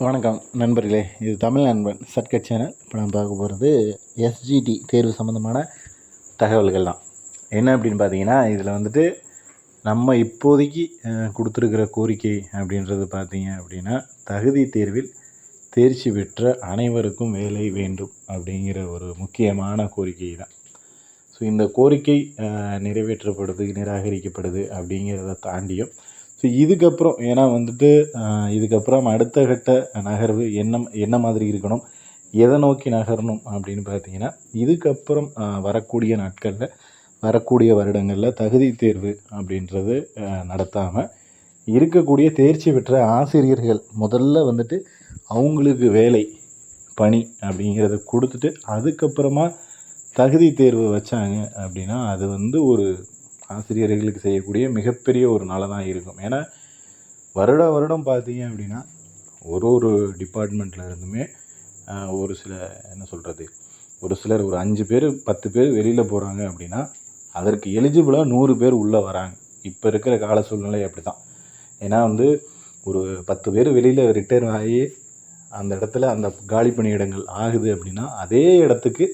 வணக்கம் நண்பர்களே இது தமிழ் நண்பன் சர்க்கட் சேனல். இப்போ நான் பார்க்க போகிறது எஸ்ஜிடி தேர்வு சம்மந்தமான தகவல்கள் தான் என்ன அப்படின்னு பார்த்தீங்கன்னா இதில் வந்துட்டு நம்ம இப்போதைக்கு கொடுத்துருக்கிற கோரிக்கை அப்படின்றது பார்த்தீங்க அப்படின்னா தகுதி தேர்வில் தேர்ச்சி பெற்ற அனைவருக்கும் வேலை வேண்டும் அப்படிங்கிற ஒரு முக்கியமான கோரிக்கை தான் ஸோ இந்த கோரிக்கை நிறைவேற்றப்படுது நிராகரிக்கப்படுது அப்படிங்கிறத தாண்டியும் ஸோ இதுக்கப்புறம் ஏன்னா வந்துட்டு இதுக்கப்புறம் அடுத்த கட்ட நகர்வு என்ன என்ன மாதிரி இருக்கணும் எதை நோக்கி நகரணும் அப்படின்னு பார்த்தீங்கன்னா இதுக்கப்புறம் வரக்கூடிய நாட்களில் வரக்கூடிய வருடங்களில் தகுதி தேர்வு அப்படின்றது நடத்தாமல் இருக்கக்கூடிய தேர்ச்சி பெற்ற ஆசிரியர்கள் முதல்ல வந்துட்டு அவங்களுக்கு வேலை பணி அப்படிங்கிறத கொடுத்துட்டு அதுக்கப்புறமா தகுதி தேர்வு வச்சாங்க அப்படின்னா அது வந்து ஒரு ஆசிரியர்களுக்கு செய்யக்கூடிய மிகப்பெரிய ஒரு நலனாக இருக்கும். ஏன்னா வருட வருடம் பார்த்தீங்க அப்படின்னா ஒரு ஒரு டிபார்ட்மெண்ட்டில் இருந்துமே ஒரு சில என்ன சொல்கிறது ஒரு சிலர் ஒரு அஞ்சு பேர் பத்து பேர் வெளியில் போகிறாங்க அப்படின்னா அதற்கு எலிஜிபிளாக நூறு பேர் உள்ளே வராங்க. இப்போ இருக்கிற கால சூழ்நிலை அப்படி தான் ஏன்னா வந்து ஒரு பத்து பேர் வெளியில் ரிட்டையர் ஆகி அந்த இடத்துல அந்த காலி பணியிடங்கள் ஆகுது அப்படின்னா அதே இடத்துக்கு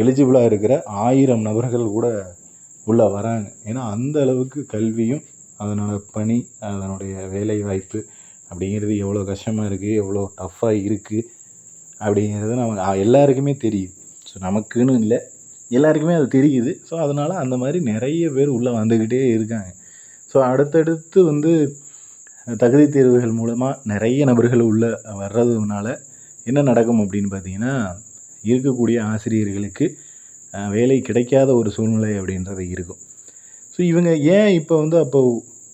எலிஜிபிளாக இருக்கிற ஆயிரம் நபர்கள் கூட உள்ளே வராங்க. ஏன்னா அந்த அளவுக்கு கல்வியும் அதனோட பணி அதனுடைய வேலை வாய்ப்பு அப்படிங்கிறது எவ்வளோ கஷ்டமாக இருக்குது எவ்வளோ டஃப்பாக இருக்குது அப்படிங்கிறது நம்ம எல்லாருக்குமே தெரியுது. ஸோ நமக்குன்னு இல்லை. எல்லாருக்குமே அது தெரியுது. ஸோ அதனால் அந்த மாதிரி நிறைய பேர் உள்ளே வந்துக்கிட்டே இருக்காங்க. ஸோ அடுத்தடுத்து வந்து தகுதி தேர்வுகள் மூலமாக நிறைய நபர்கள் உள்ளே வர்றதுனால என்ன நடக்கும் அப்படின்னு பார்த்தீங்கன்னா இருக்கக்கூடிய ஆசிரியர்களுக்கு வேலை கிடைக்காத ஒரு சூழ்நிலை அப்படின்றது இருக்கும். ஸோ இவங்க ஏன் இப்போ வந்து அப்போ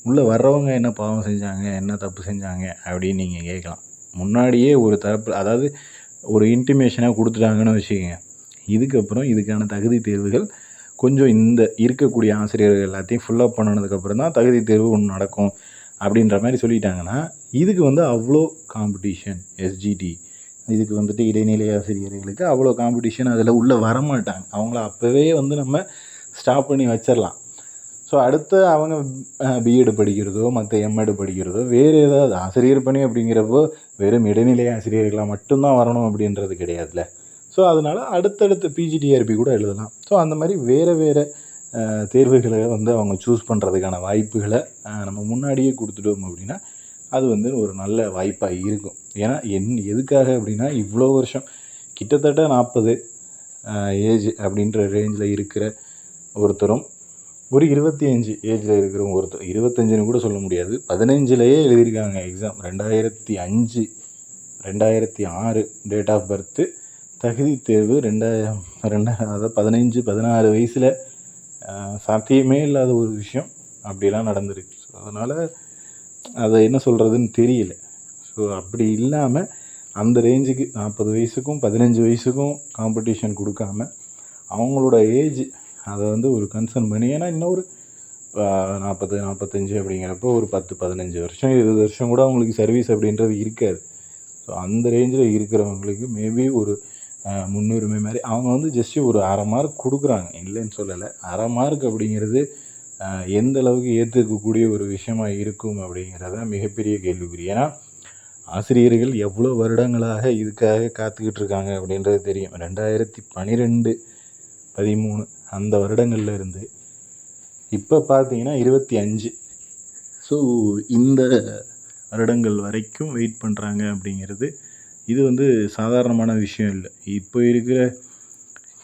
உள்ளே வர்றவங்க என்ன பாவம் செஞ்சாங்க என்ன தப்பு செஞ்சாங்க அப்படின்னு நீங்கள் கேட்கலாம். முன்னாடியே ஒரு தரப்பு அதாவது ஒரு இன்டிமேஷனாக கொடுத்துட்டாங்கன்னு வச்சுக்கோங்க. இதுக்கப்புறம் இதுக்கான தகுதி தேர்வுகள் கொஞ்சம் இந்த இருக்கக்கூடிய ஆசிரியர்கள் எல்லாத்தையும் ஃபுல்லப் பண்ணனதுக்கப்புறம் தான் தகுதி தேர்வு ஒன்று நடக்கும் அப்படின்ற மாதிரி சொல்லிட்டாங்கன்னா இதுக்கு வந்து அவ்வளோ காம்படிஷன் எஸ்ஜிடி இதுக்கு வந்துட்டு இடைநிலை ஆசிரியர்களுக்கு அவ்வளோ காம்படிஷன் அதில் உள்ளே வரமாட்டாங்க. அவங்கள அப்போவே வந்து நம்ம ஸ்டாப் பண்ணி வச்சிடலாம் ஸோ அடுத்து அவங்க பிஎட் படிக்கிறதோ மற்ற எம்எட் படிக்கிறதோ வேறு ஏதாவது ஆசிரியர் பணி அப்படிங்கிறப்போ வெறும் இடைநிலை ஆசிரியர்களாக மட்டும்தான் வரணும் அப்படின்றது கிடையாதுல்ல. ஸோ அதனால் அடுத்தடுத்த பிஜிடிஆர்பி கூட எழுதலாம். ஸோ அந்த மாதிரி வேறு வேறு தேர்வுகளை வந்து அவங்க சூஸ் பண்ணுறதுக்கான வாய்ப்புகளை நம்ம முன்னாடியே கொடுத்துட்டோம் அப்படின்னா அது வந்து ஒரு நல்ல வாய்ப்பாக இருக்கும். ஏன்னா என் எதுக்காக அப்படின்னா இவ்வளோ வருஷம் கிட்டத்தட்ட நாற்பது ஏஜ் அப்படின்ற ரேஞ்சில் இருக்கிற ஒருத்தரும் ஒரு இருபத்தி அஞ்சு ஏஜில் இருக்கிற ஒருத்தர் இருபத்தஞ்சுன்னு கூட சொல்ல முடியாது. பதினஞ்சுலேயே எழுதியிருக்காங்க எக்ஸாம் ரெண்டாயிரத்தி அஞ்சு ரெண்டாயிரத்தி ஆறு டேட் ஆஃப் பர்த்து தகுதி தேர்வு ரெண்டாயிரம் ரெண்டா அதாவது பதினஞ்சு பதினாறு வயசில் சாத்தியமே இல்லாத ஒரு விஷயம். அப்படிலாம் நடந்திருக்கு. ஸோ அதனால் அதை என்ன சொல்கிறதுன்னு தெரியல. ஸோ அப்படி இல்லாமல் அந்த ரேஞ்சுக்கு நாற்பது வயசுக்கும் பதினஞ்சு வயசுக்கும் காம்படிஷன் கொடுக்காம அவங்களோட ஏஜ் அதை வந்து ஒரு கன்சர்ன் பண்ணி ஏன்னா இன்னொரு நாற்பது நாற்பத்தஞ்சு அப்படிங்கிறப்போ ஒரு பத்து பதினஞ்சு வருஷம் இருபது வருஷம் கூட அவங்களுக்கு சர்வீஸ் அப்படின்றது இருக்காது. ஸோ அந்த ரேஞ்சில் இருக்கிறவங்களுக்கு மேபி ஒரு முன்னுரிமை மாதிரி அவங்க வந்து ஜஸ்ட்டு ஒரு அரை மார்க் கொடுக்குறாங்க. இல்லைன்னு சொல்லலை. அரை மார்க் அப்படிங்கிறது எந்த அளவுக்கு ஏற்றுக்கக்கூடிய ஒரு விஷயமா இருக்கும் அப்படிங்கிறத மிகப்பெரிய கேள்விக்குறி. ஏன்னா ஆசிரியர்கள் எவ்வளோ வருடங்களாக இதுக்காக காத்துக்கிட்டு இருக்காங்க அப்படின்றது தெரியும். ரெண்டாயிரத்தி பன்னிரெண்டு பதிமூணு அந்த வருடங்களில் இருந்து இப்போ பார்த்தீங்கன்னா இருபத்தி அஞ்சு. ஸோ இந்த வருடங்கள் வரைக்கும் வெயிட் பண்ணுறாங்க அப்படிங்கிறது இது வந்து சாதாரணமான விஷயம் இல்லை. இப்போ இருக்கிற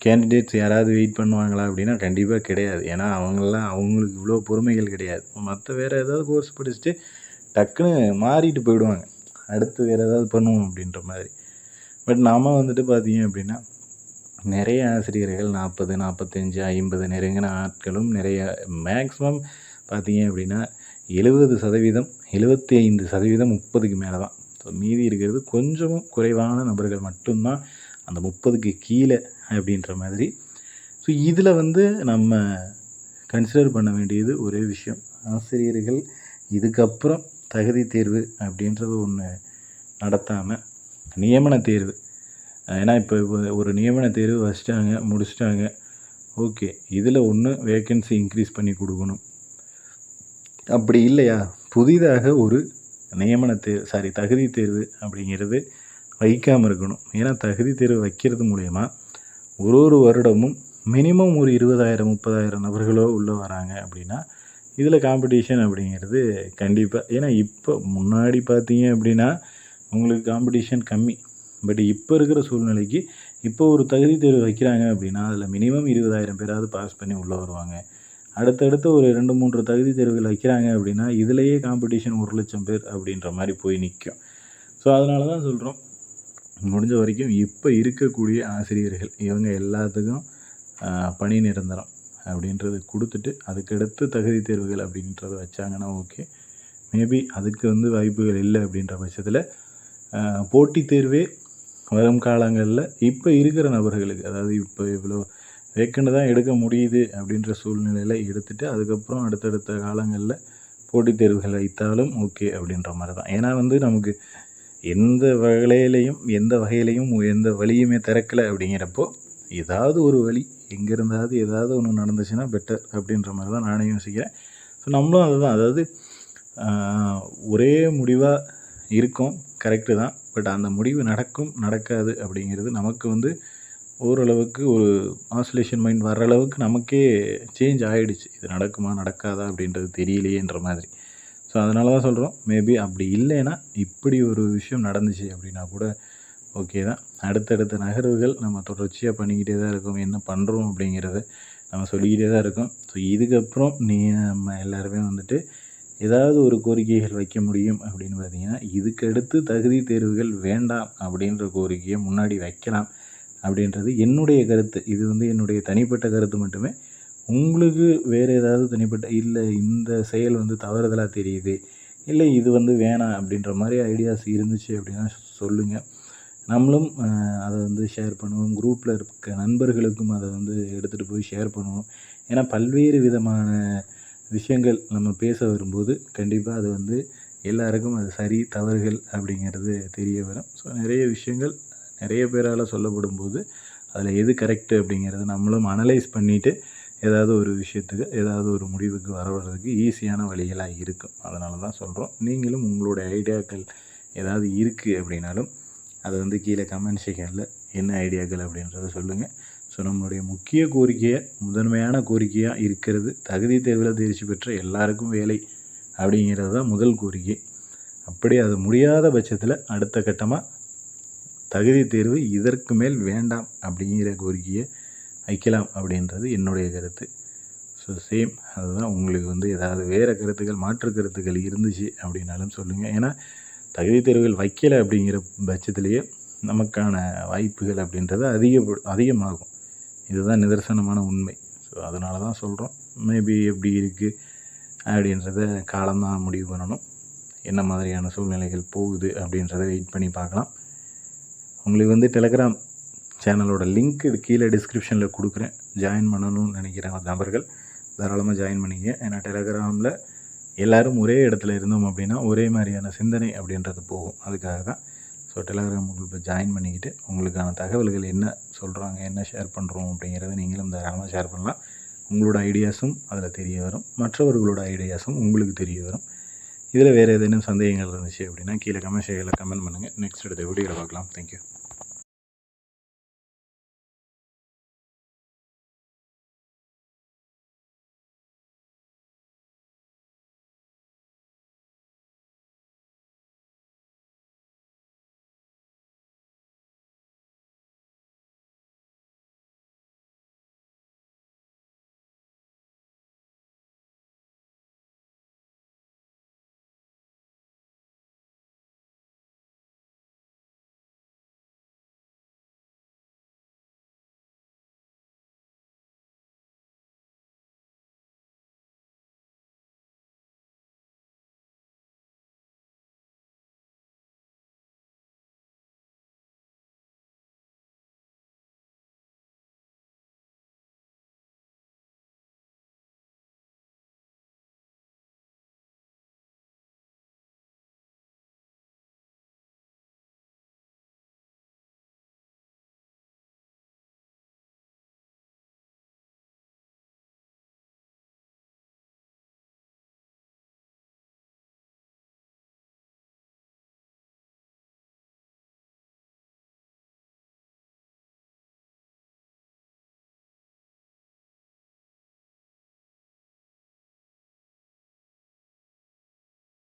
கேண்டிடேட்ஸ் யாராவது வெயிட் பண்ணுவாங்களா அப்படின்னா கண்டிப்பாக கிடையாது. ஏன்னா அவங்களாம் அவங்களுக்கு இவ்வளோ பொறுமைகள் கிடையாது. மற்ற வேறு ஏதாவது கோர்ஸ் படிச்சுட்டு டக்குன்னு மாறிட்டு போயிடுவாங்க. அடுத்து வேறு ஏதாவது பண்ணுவோம் அப்படின்ற மாதிரி. பட் நாம் வந்துட்டு பார்த்தீங்க அப்படின்னா நிறைய ஆசிரியர்கள் நாற்பது நாற்பத்தஞ்சு ஐம்பது நெருங்கின ஆட்களும் நிறைய மேக்ஸிமம் பார்த்தீங்க அப்படின்னா எழுபது சதவீதம் எழுபத்தி ஐந்து சதவீதம் முப்பதுக்கு மேலே தான். ஸோ மீதி இருக்கிறது கொஞ்சமும் குறைவான நபர்கள் மட்டும்தான். அந்த முப்பதுக்கு கீழே அப்படின்ற மாதிரி. ஸோ இதில் வந்து நம்ம கன்சிடர் பண்ண வேண்டியது ஒரே விஷயம். ஆசிரியர்கள் இதுக்கப்புறம் தகுதி தேர்வு அப்படின்றது ஒன்று நடத்தாமல் நியமன தேர்வு. ஏன்னா இப்போ இப்போ ஒரு நியமன தேர்வு வச்சிட்டாங்க முடிச்சிட்டாங்க. ஓகே இதில் ஒன்று வேக்கன்சி இன்க்ரீஸ் பண்ணி கொடுக்கணும். அப்படி இல்லையா? புதிதாக ஒரு நியமன தேர்வு சாரி தகுதி தேர்வு அப்படிங்கிறது வைக்காமல் இருக்கணும். ஏன்னா தகுதி தேர்வு வைக்கிறது மூலயமா ஒரு ஒரு வருடமும் மினிமம் ஒரு இருபதாயிரம் முப்பதாயிரம் நபர்களோ உள்ளே வராங்க அப்படின்னா இதில் காம்படிஷன் அப்படிங்கிறது கண்டிப்பாக ஏன்னா இப்போ முன்னாடி பார்த்தீங்க அப்படின்னா உங்களுக்கு காம்படிஷன் கம்மி. பட் இப்போ இருக்கிற சூழ்நிலைக்கு இப்போ ஒரு தகுதி தேர்வு வைக்கிறாங்க அப்படின்னா அதில் மினிமம் இருபதாயிரம் பேராவது பாஸ் பண்ணி உள்ளே வருவாங்க. அடுத்தடுத்து ஒரு ரெண்டு மூன்று தகுதி தேர்வுகள் வைக்கிறாங்க அப்படின்னா இதுலேயே காம்படிஷன் ஒரு லட்சம் பேர் அப்படின்ற மாதிரி போய் நிற்கும் ஸோ அதனால தான் சொல்கிறோம் முடிஞ்ச வரைக்கும் இப்போ இருக்கக்கூடிய ஆசிரியர்கள் இவங்க எல்லாத்துக்கும் பணி நிரந்தரம் அப்படின்றது கொடுத்துட்டு அதுக்கடுத்து தகுதி தேர்வுகள் அப்படின்றத வச்சாங்கன்னா ஓகே. மேபி அதுக்கு வந்து வாய்ப்புகள் இல்லை அப்படின்ற பட்சத்தில் போட்டித் தேர்வே வரும் காலங்களில் இப்போ இருக்கிற நபர்களுக்கு அதாவது இப்போ இவ்வளோ வேக்கண்ட் தான் எடுக்க முடியுது அப்படின்ற சூழ்நிலையில் எடுத்துகிட்டு அதுக்கப்புறம் அடுத்தடுத்த காலங்களில் போட்டித் தேர்வுகள் வைத்தாலும் ஓகே அப்படின்ற மாதிரி தான் ஏன்னா வந்து நமக்கு எந்த வகையிலையும் எந்த வகையிலையும் எந்த வழியுமே திறக்கலை அப்படிங்கிறப்போ ஏதாவது ஒரு வழி எங்கே இருந்தாவது ஏதாவது ஒன்று நடந்துச்சுன்னா பெட்டர் அப்படின்ற மாதிரி தான் நானே யோசிக்கிறேன். ஸோ நம்மளும் அதுதான். அதாவது ஒரே முடிவாக இருக்கும் கரெக்டு தான். பட் அந்த முடிவு நடக்கும் நடக்காது அப்படிங்கிறது நமக்கு வந்து ஓரளவுக்கு ஒரு ஆசோலேஷன் மைண்ட் வர்ற அளவுக்கு நமக்கே சேஞ்ச் ஆகிடுச்சு இது நடக்குமா நடக்காதா அப்படின்றது தெரியலையேன்ற மாதிரி. ஸோ அதனால தான் சொல்கிறோம் மேபி அப்படி இல்லைன்னா இப்படி ஒரு விஷயம் நடந்துச்சு அப்படின்னா கூட ஓகே தான். அடுத்தடுத்த நகர்வுகள் நம்ம தொடர்ச்சியாக பண்ணிக்கிட்டே தான் இருக்கோம். என்ன பண்ணுறோம் அப்படிங்கிறத நம்ம சொல்லிக்கிட்டே தான் இருக்கோம். ஸோ இதுக்கப்புறம் நீ நம்ம எல்லாருமே வந்துட்டு ஏதாவது ஒரு கோரிக்கைகள் வைக்க முடியும் அப்படின்னு பார்த்தீங்கன்னா இதுக்கடுத்து தகுதி தேர்வுகள் வேண்டாம் அப்படின்ற கோரிக்கையை முன்னாடி வைக்கலாம் அப்படின்றது என்னுடைய கருத்து. இது வந்து என்னுடைய தனிப்பட்ட கருத்து மட்டுமே. உங்களுக்கு வேறு ஏதாவது தனிப்பட்ட இல்லை இந்த செயல் வந்து தவறுதலாக தெரியுது இல்லை இது வந்து வேணாம் அப்படின்ற மாதிரி ஐடியாஸ் இருந்துச்சு அப்படின்னா சொல்லுங்கள் நம்மளும் அதை வந்து ஷேர் பண்ணுவோம். குரூப்பில் இருக்க நண்பர்களுக்கும் அதை வந்து எடுத்துகிட்டு போய் ஷேர் பண்ணுவோம். ஏன்னா பல்வேறு விதமான விஷயங்கள் நம்ம பேச வரும்போது கண்டிப்பாக அது வந்து எல்லாருக்கும் அது சரி தவறுகள் அப்படிங்கிறது தெரிய வரும். ஸோ நிறைய விஷயங்கள் நிறைய பேரால் சொல்லப்படும் போது அதில் எது கரெக்டு அப்படிங்கிறத நம்மளும் அனலைஸ் பண்ணிவிட்டு ஏதாவது ஒரு விஷயத்துக்கு ஏதாவது ஒரு முடிவுக்கு வர வர்றதுக்கு ஈஸியான வழிகளாக இருக்கும். அதனால தான் சொல்கிறோம் நீங்களும் உங்களுடைய ஐடியாக்கள் ஏதாவது இருக்குது அப்படின்னாலும் அதை வந்து கீழே கமெண்ட் செக்ஷனில் என்ன ஐடியாக்கள் அப்படின்றத சொல்லுங்கள் ஸோ நம்மளுடைய முக்கிய கோரிக்கையை முதன்மையான கோரிக்கையாக இருக்கிறது தகுதி தேர்வில் தேர்ச்சி பெற்ற எல்லாருக்கும் வேலை அப்படிங்கிறது தான் முதல் கோரிக்கை. அப்படி அது முடியாத பட்சத்தில் அடுத்த கட்டமாக தகுதி தேர்வு இதற்கு மேல் வேண்டாம் அப்படிங்கிற கோரிக்கையை வைக்கலாம் அப்படின்றது என்னுடைய கருத்து. ஸோ சேம் அதுதான் உங்களுக்கு வந்து ஏதாவது வேறு கருத்துக்கள் மாற்று கருத்துக்கள் இருந்துச்சு அப்படின்னாலும் சொல்லுங்கள் ஏன்னா தகுதி தேர்வுகள் வைக்கலை அப்படிங்கிற பட்சத்திலேயே நமக்கான வாய்ப்புகள் அப்படின்றது அதிக அதிகமாகும். இதுதான் நிதர்சனமான உண்மை. ஸோ அதனால தான் சொல்கிறோம் மேபி எப்படி இருக்குது அப்படின்றத காலம்தான் முடிவு பண்ணணும். என்ன மாதிரியான சூழ்நிலைகள் போகுது அப்படின்றத வெயிட் பண்ணி பார்க்கலாம். உங்களுக்கு வந்து டெலகிராம் சேனலோட லிங்க் கீழே டிஸ்கிரிப்ஷனில் கொடுக்குறேன். ஜாயின் பண்ணணும்னு நினைக்கிற நபர்கள் தாராளமாக ஜாயின் பண்ணிங்க. ஏன்னா டெலகிராமில் எல்லோரும் ஒரே இடத்துல இருந்தோம் அப்படின்னா ஒரே மாதிரியான சிந்தனை அப்படின்றது போகும். அதுக்காக தான். ஸோ டெலகிராம் குரூப்பில் ஜாயின் பண்ணிக்கிட்டு உங்களுக்கான தகவல்கள் என்ன சொல்கிறாங்க என்ன ஷேர் பண்ணுறோம் அப்படிங்கிறத நீங்களும் தாராளமாக ஷேர் பண்ணலாம். உங்களோட ஐடியாஸும் அதில் தெரிய வரும். மற்றவர்களோட ஐடியாஸும் உங்களுக்கு தெரிய வரும். இதில் வேறு ஏதேனும் சந்தேகங்கள் இருந்துச்சு அப்படின்னா கீழே கமெண்ட் கமெண்ட் பண்ணுங்கள் நெக்ஸ்ட் எடுத்த வீடியோவில் பார்க்கலாம். தேங்க்யூ